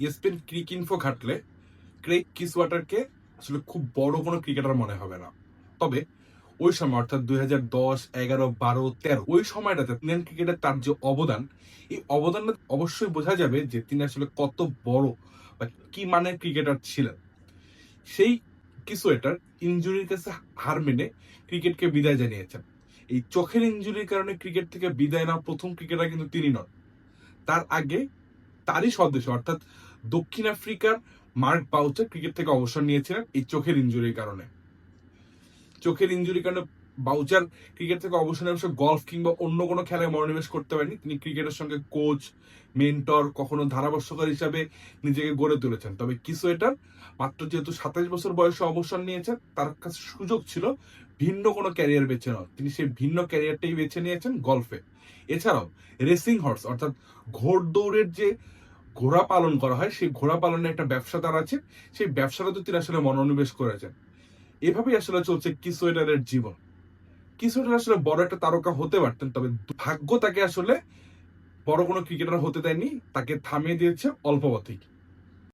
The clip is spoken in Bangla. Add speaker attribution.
Speaker 1: ইএসপিএন ক্রিক ইনফো ঘাটলে ক্রেগ কিসওয়াটারকে আসলে খুব বড় কোনো ক্রিকেটার মনে হবে না। তবে ওই সময়, অর্থাৎ দুই হাজার দশ, এগারো, বারো, তেরো, ওই সময়টাতে ইন্ডিয়ান ক্রিকেটের তার যে অবদান, এই অবদানটা অবশ্যই বোঝা যাবে যে তিনি আসলে কত বড় বা কি মানের ক্রিকেটার ছিলেন। সেই কিসোয়েটার ইঞ্জুরির কাছে হার মেনে ক্রিকেটকে বিদায় জানিয়েছেন। এই চোখের ইঞ্জুরির কারণে ক্রিকেট থেকে বিদায় নেওয়া প্রথম ক্রিকেটার কিন্তু তিনি নন। তার আগে তারই সদস্য অর্থাৎ দক্ষিণ আফ্রিকার মার্ক পাউচার ক্রিকেট থেকে অবসর নিয়েছিলেন এই চোখের ইঞ্জুরির কারণে। চোখের ইঞ্জুরির কারণে বাউচার ক্রিকেট থেকে অবসর নেওয়ার সময় গলফ কিংবা অন্য কোনো খেলায় মনোনিবেশ করতে পারেনি তিনি ক্রিকেটের সঙ্গে কোচ মেন্টর কখনো ধারাভাষ্যকার হিসাবে নিজেকে গড়ে তুলেছেন। তবে কিছু কিসোয়েটার মাত্র যেহেতু সাতাশ বছর বয়সে অবসর নিয়েছেন, তার কাছে সুযোগ ছিল ভিন্ন কোনো ক্যারিয়ার বেছে নেওয়ার। তিনি সেই ভিন্ন ক্যারিয়ারটাই বেছে নিয়েছেন গলফে এছাড়াও রেসিং হর্স অর্থাৎ ঘোড়দৌড়ের যে ঘোড়া পালন করা হয়, সেই ঘোড়া পালনের একটা ব্যবসা তার আছে সেই ব্যবসাটাতে তিনি আসলে মনোনিবেশ করেছেন। এভাবেই আসলে চলছে কিসোয়েটারের জীবন। কিসোয়েটার আসলে বড় একটা তারকা হতে পারতেন, তবে ভাগ্য তাকে আসলে বড় কোনো ক্রিকেটার হতে দেয়নি, তাকে থামিয়ে দিয়েছে অল্প পথেই।